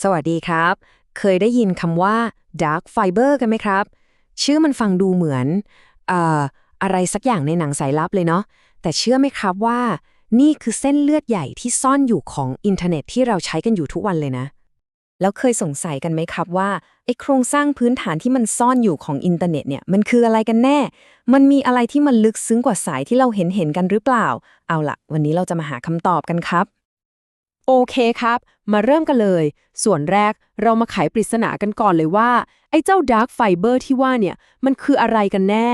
สวัสดีครับ เคยได้ยินคำว่า dark fiber กันไหมครับ ชื่อมันฟังดูเหมือนเอ่ออะไรสักอย่างในหนังสายลับเลยเนาะ แต่เชื่อไหมครับว่า นี่คือเส้นเลือดใหญ่ที่ซ่อนอยู่ของอินเทอร์เน็ตที่เราใช้กันอยู่ทุกวันเลยนะ แล้วเคยสงสัยกันไหมครับว่าไอ้โครงสร้างพื้นฐานที่มันซ่อนอยู่ของอินเทอร์เน็ตเนี่ยมันคืออะไรกันแน่ มันมีอะไรที่มันลึกซึ้งกว่าสายที่เราเห็นเห็นกันหรือเปล่า เอาล่ะวันนี้เราจะมาหาคำตอบกันครับ โอเคครับ มาเริ่มกันเลย ส่วนแรกเรามาไขปริศนากันก่อนเลยว่า ไอ้เจ้า Dark Fiber ที่ว่าเนี่ย มันคืออะไรกันแน่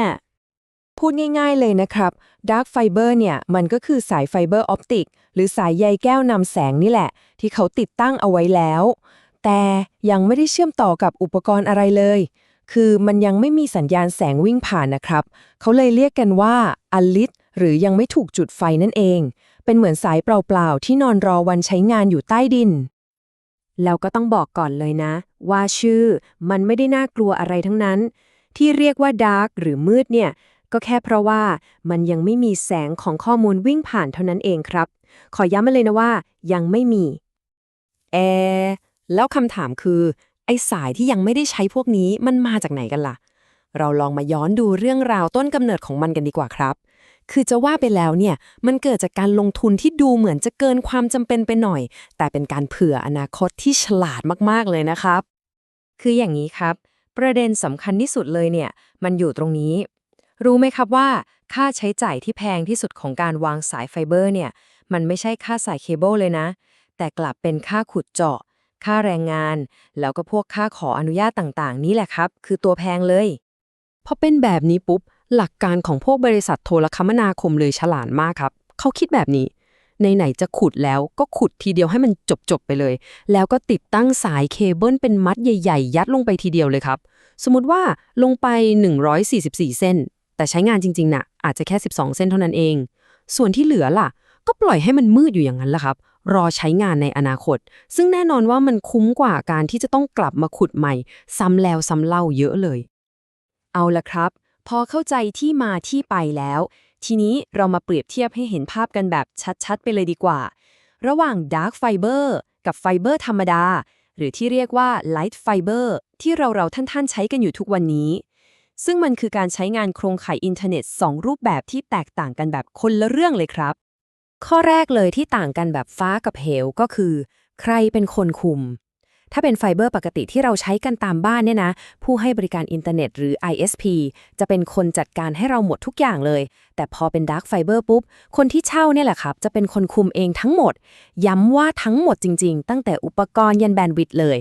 พูดง่ายๆเลยนะครับ Dark Fiber เนี่ย มันก็คือสายไฟเบอร์ออปติก หรือสายใยแก้วนำแสงนี่แหละ ที่เขาติดตั้งเอาไว้แล้ว แต่ยังไม่ได้เชื่อมต่อกับอุปกรณ์อะไรเลย คือมันยังไม่มีสัญญาณแสงวิ่งผ่านนะครับ เขาเลยเรียกกันว่าอลิตหรือยังไม่ถูกจุดไฟนั่นเอง เป็นเหมือนสายเปล่าๆ ที่นอนรอวันใช้งานอยู่ใต้ดิน แล้วก็ต้องบอกก่อนเลยนะ ว่าชื่อมันไม่ได้น่ากลัวอะไรทั้งนั้น ที่เรียกว่าดาร์กหรือมืดเนี่ย ก็แค่เพราะว่ามันยังไม่มีแสงของข้อมูลวิ่งผ่านเท่านั้นเองครับ ขอย้ำมาเลยนะว่า ยังไม่มีแอแล้วคำถามคือ ไอ้สายที่ยังไม่ได้ใช้พวกนี้มันมาจากไหนกันล่ะ เราลองมาย้อนดูเรื่องราวต้นกำเนิดของมันกันดีกว่าครับ คือจะว่าไปแล้วเนี่ย มันเกิดจากการลงทุนที่ดูเหมือนจะเกินความจำเป็นไปหน่อย แต่เป็นการเผื่ออนาคตที่ฉลาดมากๆเลยนะครับ คืออย่างนี้ครับ ประเด็นสำคัญที่สุดเลยเนี่ย มันอยู่ตรงนี้ รู้ไหมครับว่า ค่าใช้จ่ายที่แพงที่สุดของการวางสายไฟเบอร์เนี่ย มันไม่ใช่ค่าสายเคเบิลเลยนะ แต่กลับเป็นค่าขุดเจาะ ค่าแรงงาน แล้วก็พวกค่าขออนุญาตต่างๆ นี่แหละครับ คือตัวแพงเลย พอเป็นแบบนี้ปุ๊บ หลักการของพวกบริษัทโทรคมนาคมเลยฉลาดมากครับ เขาคิดแบบนี้ ในไหนจะขุดแล้วก็ขุดทีเดียวให้มันจบๆไปเลย แล้วก็ติดตั้งสายเคเบิลเป็นมัดใหญ่ ๆ ยัดลงไปทีเดียวเลยครับ สมมติว่าลงไป 144 เส้น แต่ใช้งานจริงๆน่ะอาจจะแค่ 12 เส้นเท่านั้นเอง ส่วนที่เหลือล่ะ ก็ปล่อยให้มันมืดอยู่อย่างนั้นแหละครับ รอใช้งานในอนาคต ซึ่งแน่นอนว่ามันคุ้มกว่าการที่จะต้องกลับมาขุดใหม่ ซ้ำแล้วซ้ำเล่าเยอะเลย เอาละครับ พอเข้าใจที่มาที่ไปแล้ว ทีนี้เรามาเปรียบเทียบให้เห็นภาพกันแบบชัดๆ ไปเลยดีกว่า ระหว่าง Dark Fiber กับไฟเบอร์ธรรมดา หรือที่เรียกว่า Light Fiber ที่เราเราๆท่านๆ ใช้กันอยู่ทุกวันนี้ ซึ่งมันคือการใช้งานโครงข่ายอินเทอร์เน็ต 2 รูปแบบที่แตกต่างกันแบบคนละเรื่องเลยครับ ข้อแรกเลยที่ต่างกันแบบฟ้ากับเหวก็คือ ใครเป็นคนคุม ถ้าเป็นไฟเบอร์ปกติที่เราใช้กันตามบ้านเนี่ยนะ ผู้ให้บริการอินเทอร์เน็ตหรือ ISP จะเป็นคนจัดการให้เราหมดทุกอย่างเลย แต่พอเป็น Dark Fiber ปุ๊บ คนที่เช่าเนี่ยแหละครับ จะเป็นคนคุมเองทั้งหมด ย้ำว่าทั้งหมดจริงๆ ตั้งแต่อุปกรณ์ยันแบนด์วิดต์เลย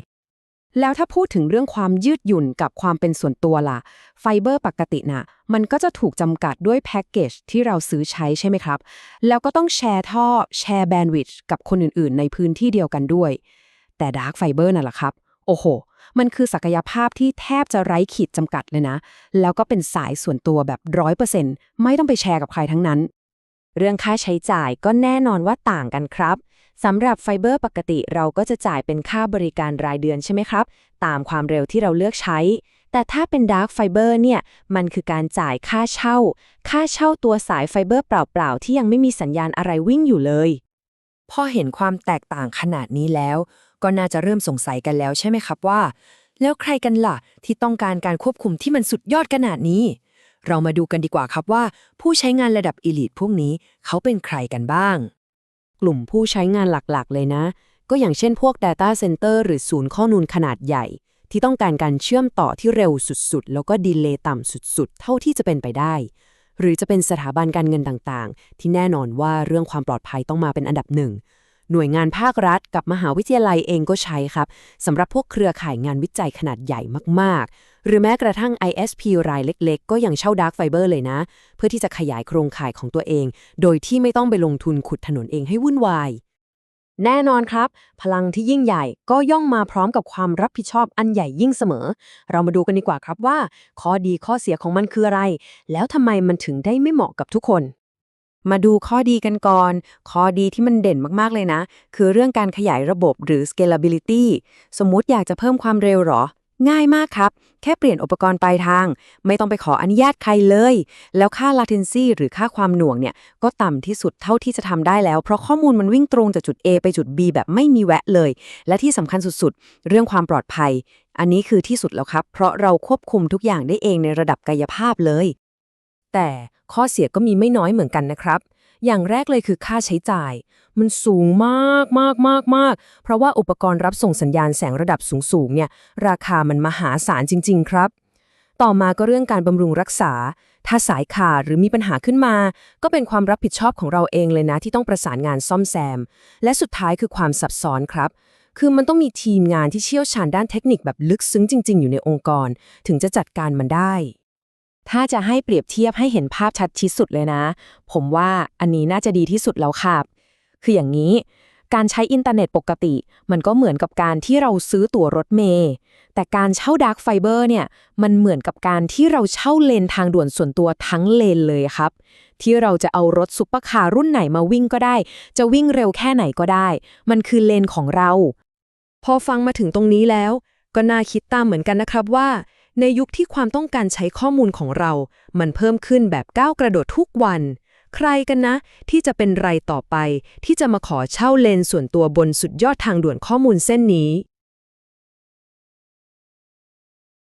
แล้วถ้าพูดถึงเรื่องความยืดหยุ่นกับความเป็นส่วนตัวล่ะ ไฟเบอร์ปกติน่ะมันก็จะถูกจำกัดด้วยแพ็กเกจที่เราซื้อใช้ใช่ไหมครับ แล้วก็ต้องแชร์ท่อแชร์แบนด์วิดต์กับคนอื่นๆ ในพื้นที่เดียวกันด้วย แต่ดาร์กไฟเบอร์น่ะล่ะครับ โอ้โห มันคือศักยภาพที่แทบจะไร้ขีดจำกัดเลยนะ แล้วก็เป็นสายส่วนตัวแบบร้อยเปอร์เซ็นต์ไม่ต้องไปแชร์กับใครทั้งนั้น เรื่องค่าใช้จ่ายก็แน่นอนว่าต่างกันครับสำหรับไฟเบอร์ปกติเราก็จะจ่ายเป็นค่าบริการรายเดือนใช่ไหมครับ ตามความเร็วที่เราเลือกใช้ แต่ถ้าเป็น Dark Fiber เนี่ย มันคือการจ่ายค่าเช่า ค่าเช่าตัวสายไฟเบอร์เปล่าๆ ที่ยังไม่มีสัญญาณอะไรวิ่งอยู่เลย พอเห็นความแตกต่างขนาดนี้แล้ว ก็น่าจะเริ่มสงสัยกันแล้วใช่ไหมครับว่า แล้วใครกันล่ะ ที่ต้องการการควบคุมที่มันสุดยอดขนาดนี้ เรามาดูกันดีกว่าครับว่า ผู้ใช้งานระดับ Elite พวกนี้เขาเป็นใครกันบ้าง กลุ่มผู้ใช้งานหลักๆ เลยนะ ก็อย่างเช่นพวก Data Center หรือศูนย์ข้อมูลขนาดใหญ่ ที่ต้องการการเชื่อมต่อที่เร็วสุดๆ แล้วก็ดีเลย์ต่ำสุดๆ เท่าที่จะเป็นไปได้หรือจะเป็นสถาบันการเงินต่างๆ ที่แน่นอนว่าเรื่องความปลอดภัยต้องมาเป็นอันดับหนึ่ง หน่วยงานภาครัฐกับมหาวิทยาลัยเองก็ใช้ครับสำหรับพวกเครือข่ายงานวิจัยขนาดใหญ่มากๆ หรือแม้กระทั่ง ISP รายเล็ก ๆ ก็ยังเช่า Dark Fiber เลยนะ เพื่อที่จะขยายโครงข่ายของตัวเอง โดยที่ไม่ต้องไปลงทุนขุดถนนเองให้วุ่นวายแน่นอนครับ พลังที่ยิ่งใหญ่ก็ย่องมาพร้อมกับความรับผิดชอบอันใหญ่ยิ่งเสมอ เรามาดูกันดีกว่าครับว่า ข้อดีข้อเสียของมันคืออะไร แล้วทำไมมันถึงได้ไม่เหมาะกับทุกคน มาดูข้อดีกันก่อน ข้อดีที่มันเด่นมากๆเลยนะ คือเรื่องการขยายระบบหรือ scalability สมมุติอยากจะเพิ่มความเร็วหรอ ง่ายมากครับ แค่เปลี่ยนอุปกรณ์ปลายทาง ไม่ต้องไปขออนุญาตใครเลย แล้วค่า latency หรือค่าความหน่วงเนี่ย ก็ต่ำที่สุดเท่าที่จะทำได้แล้ว เพราะข้อมูลมันวิ่งตรงจากจุด A ไปจุด B แบบไม่มีแวะเลย และที่สำคัญสุดๆ เรื่องความปลอดภัย อันนี้คือที่สุดแล้วครับ เพราะเราควบคุมทุกอย่างได้เองในระดับกายภาพเลย แต่ ข้อเสียก็มีไม่น้อยเหมือนกันนะครับ อย่างแรกเลยคือค่าใช้จ่าย มันสูงมากมากมากมากเพราะว่าอุปกรณ์รับส่งสัญญาณแสงระดับสูงๆเนี่ยราคามันมหาศาลจริง ๆ ครับ ต่อมาก็เรื่องการบำรุงรักษา ถ้าสายขาดหรือมีปัญหาขึ้นมา ก็เป็นความรับผิดชอบของเราเองเลยนะที่ต้องประสานงานซ่อมแซม และสุดท้ายคือความซับซ้อนครับคือมันต้องมีทีมงานที่เชี่ยวชาญด้านเทคนิคแบบลึกซึ้งจริง ๆ อยู่ในองค์กร ถึงจะจัดการมันได้ ถ้าจะให้เปรียบเทียบให้เห็นภาพชัดที่สุดเลยนะ ผมว่าอันนี้น่าจะดีที่สุดแล้วครับคืออย่างนี้ การใช้อินเทอร์เน็ตปกติ มันก็เหมือนกับการที่เราซื้อตั๋วรถเมล์แต่การเช่าดาร์กไฟเบอร์เนี่ย มันเหมือนกับการที่เราเช่าเลนทางด่วนส่วนตัวทั้งเลนเลยครับ ที่เราจะเอารถซุปเปอร์คาร์รุ่นไหนมาวิ่งก็ได้ จะวิ่งเร็วแค่ไหนก็ได้ มันคือเลนของเรา พอฟังมาถึงตรงนี้แล้ว ก็น่าคิดตามเหมือนกันนะครับว่า ในยุคที่ความต้องการใช้ข้อมูลของเรา มันเพิ่มขึ้นแบบก้าวกระโดดทุกวัน ใครกันนะ ที่จะเป็นไรต่อไป ที่จะมาขอเช่าเลนส่วนตัวบนสุดยอดทางด่วนข้อมูลเส้นนี้